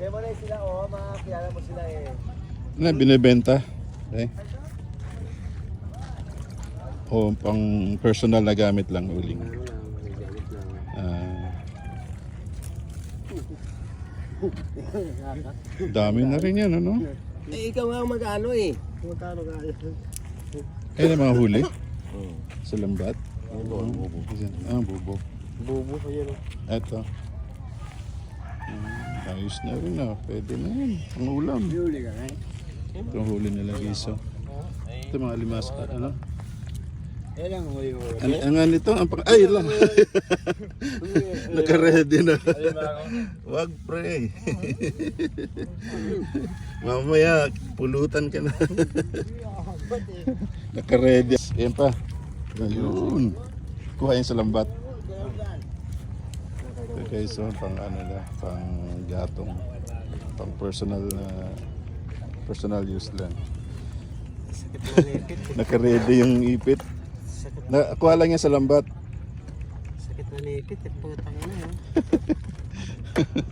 Na sila, oh, makakilala mo sila eh. Na, binibenta. Okay. O pang personal na gamit lang uling. Ano. Ah, dami na rin yan, ano? Eh, ikaw nga ang mag-ano eh. Magkano kaya? Kaya na mga huli Oo. sa lambat. Bubo, bubo. Ah, bubo. Bubo sa yan. Eto. Ah, ayos na rin ah. Pwede na yan. Ang ulam. Huli. Itong huli nila giso. Ito mga limas. Ano? Eh lang huli mo. Ang, ang ano nito? Ang pang... Ay lang. Naka-ready na. Wag pre. Mamaya, pulutan ka na. Naka-ready. Yan pa. Ayun. Kuha yan sa lambat. Okay, so pang ano na, pang gatong, pang personal na personal use lang. Naka-ready yung ipit. Na, kuha lang yan sa lambat. sakit na nipit. Eh, putang ina. eh.